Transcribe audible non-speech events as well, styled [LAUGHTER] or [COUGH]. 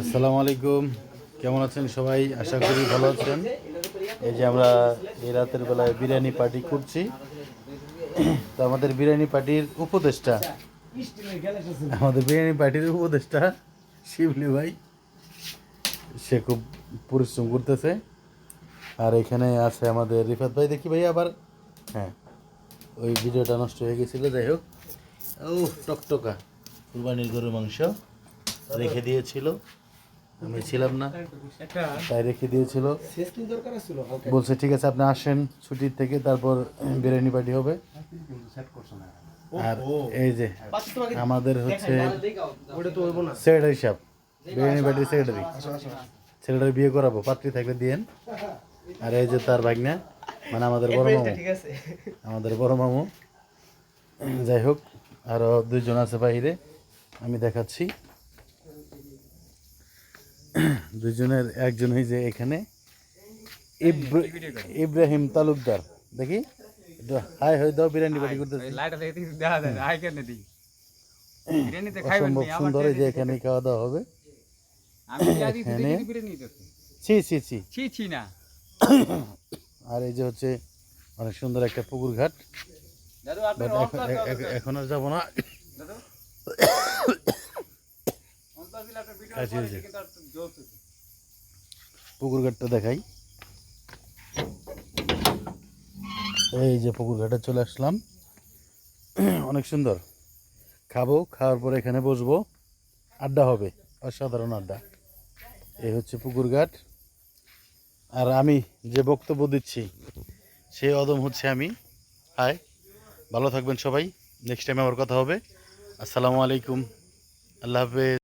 আসসালামু আলাইকুম। কেমন আছেন সবাই? আশা করি ভালো আছেন। এই যে আমরা এই রাতের বেলায় বিরিয়ানি পার্টি করছি। তো আমাদের বিরিয়ানি পার্টির উপদেষ্টা আমাদের বিরিয়ানি পার্টির উপদেষ্টা শিবলি ভাই। সে খুব পরিশ্রম করতেছে। আর এখানে আছে আমাদের রিফাত ভাই। দেখি ভাই আবার হ্যাঁ ওই ভিডিওটা নষ্ট হয়ে গেছিল। যাই হোক। ও, টকটকা। কুরবানির গরুর মাংস। রেখে দিয়েছিল। আমি ছিলাম না। তাই রেখে দিয়েছিল। বলছে, ঠিক আছে, আপনি আসেন ছুটির থেকে, তারপর বিরিয়ানি পার্টি হবে। আর এই যে আমাদের হচ্ছে সেক্রেটারি সাহেব, বিরিয়ানি পার্টির সেক্রেটারি। সেক্রেটারি বিয়ে করাবো, পাত্রী থাকলে দিয়েন। আর এই যে তার ভাগ্নে মানে আমাদের বড় মামু। আমাদের বড় মামু। যাই হোক, আরও দুইজন আছে বাইরে, আমি দেখাচ্ছি। [CLEARS THROAT] দুজনের একজন যে এখানে। ইব্র- ইব্রাহিম তালুকদার। দেখি? হাই হয়ে দাও বিরিয়ানি বাড়ি খাইবেন অসম্ভব সুন্দর যে এখানে খাওয়া দাওয়া হবে। এখানে- ছি ছি ছি। [CLEARS THROAT] ছি ছি না। [CLEARS THROAT] আর এই যে হচ্ছে অনেক সুন্দর একটা পুকুর ঘাট। এখন আর যাব না। পুকুর ঘাটটা দেখাই। এই যে পুকুর ঘাটে চলে আসলাম। অনেক সুন্দর। খাব খাওয়ার পরে এখানে বসবো। আড্ডা হবে অসাধারণ আড্ডা। এই হচ্ছে পুকুর ঘাট আর আমি যে বক্তব্য দিচ্ছি সেই অদম হচ্ছে আমি। হাই ভালো থাকবেন সবাই। নেক্সট টাইম আবার কথা হবে। আসসালামু আলাইকুম। আল্লাহ হাফেজ।